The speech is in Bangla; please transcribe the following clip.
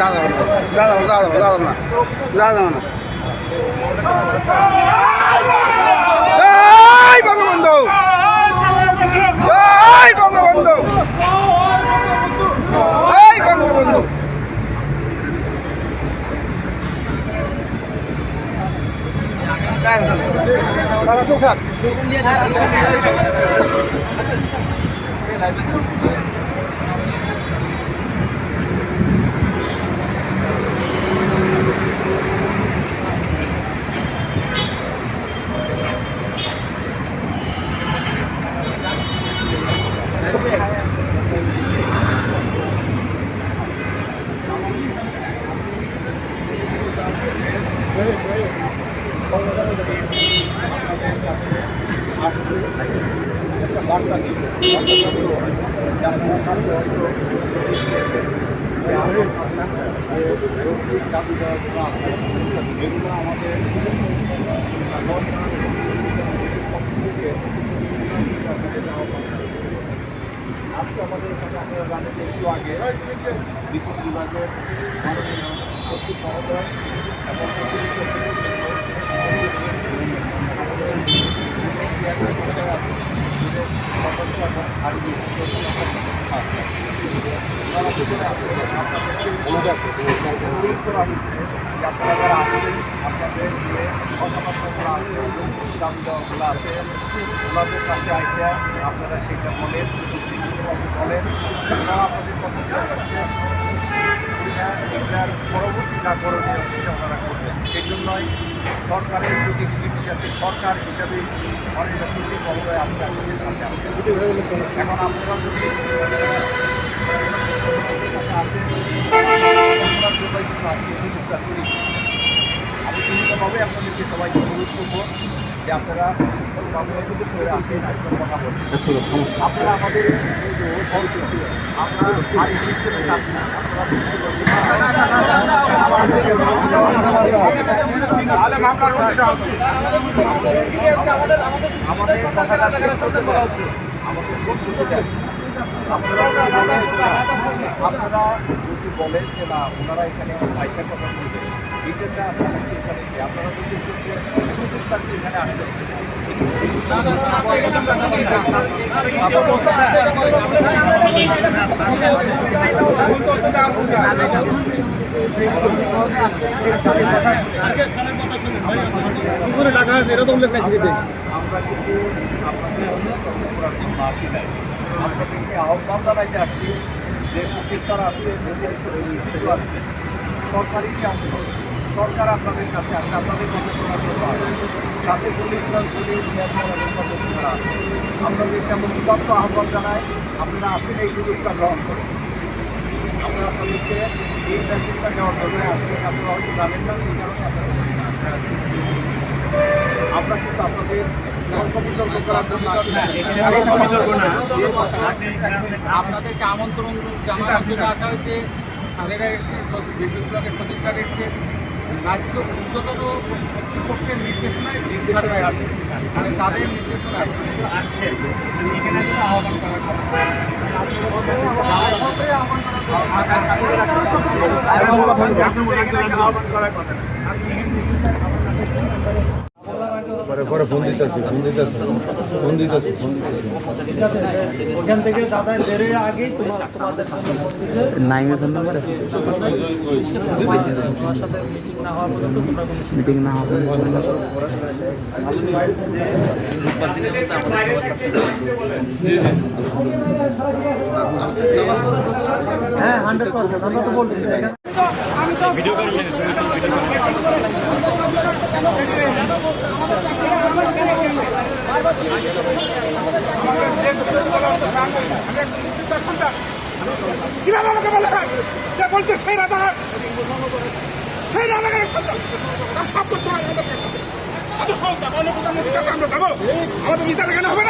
দাদা দাদা দাদা দাদা না দাদা না সুখান সারা সংসার আজকে আমাদের এখানে আপনারা জানেন একটু আগে বিদ্যুৎ বিভাগের সচিব মহোদয় এবং অতিরিক্ত সচিব আমাদের চেয়ারম্যান মহোদয় আছেন, দুজন সদস্য এবং আরবি সদস্য আছে। ওনারা দুজনে আছেন, আপনাদেরকে অনুরোধ করা হয়েছে যে আপনারা আপনাদের যে কথাবার্তাগুলো আছে দাবি দেওয়াগুলো আছে ওনাদের কাছে আইসা আপনারা সেটা বলেন বলেন। ওনারা আপনাদের কথাগুলো এটার পরবর্তী যা করণীয় সেটা ওনারা করবেন সেই জন্যই সরকারের প্রতিনিধি হিসাবে সরকার হিসাবে অনেকটা সচিব মহোদয় আজকে আসেন এখন আপনারা যদি আসেন আজকে সুযোগটা করি বিভিন্নভাবে আপনাদেরকে সবাইকে অনুরোধ করব যে আপনারা করে আপনারা আমাদের আপনারা না। আমাদের করতে আপনারা যদি বলেন যে না, ওনারা এখানে পয়সার কথা বলবেন দিতে চান আপনারা কি এখানে কি? আপনারা যদি সুযোগ চাকরি এখানে আসবেন আমরা কিন্তু আপনাদের অপরাধী মাসি নাই। আপনাদেরকে আহ্বান জানাইতে আসছি যে সচিব স্যার আসছে সরকারি যে অংশ সরকার আপনাদের কাছে আছে আপনাদের কথা শোনার জন্য আছে? সাথে পুলিশ পুলিশ চেয়ারম্যান এবং সদস্যরা আছে। আপনাদেরকে আমরা উপাত্ত আহ্বান জানাই আপনারা আসলে এই সুযোগটা গ্রহণ করুন আমরা আপনাদেরকে এই মেসেজটা দেওয়ার জন্য আসছেন আপনারা হয়তো জানেন না সেই কারণে আপনারা আমরা কিন্তু আপনাদের জন্য। আপনাদেরকে আমন্ত্রণ জানানোর জন্য আসা হয়েছে। এসছে বিদ্যুৎ ব্লকের সচিবরা এসছে। রাষ্ট্রীয় ঊর্ধ্বতন কর্তৃপক্ষের নির্দেশনায় নির্ধারণে আছে মানে তাদের নির্দেশনায় পরে পরে ফোন দিতেছি ফোন দিতেছি ফোন দিতেছি ফোন ওখান থেকে দাদা বেরোয় আগেই তোমার তোমাদের সাথে নাইমের ফোন নাম্বার আছে? মিটিং না হওয়া পর্যন্ত তোমরা কোনো মিটিং না হবে হ্যাঁ হান্ড্রেড পার্সেন্ট আমরা তো বলছি এখানে কীভাবে আমাকে বলে যে বলছে সেই রাজাঘাট সেই রাজাঘাটের সন্তান তার সব করতে হয় প্রধানমন্ত্রীর কাছে আমরা যাব। আমাদের বিচার এখানে হবে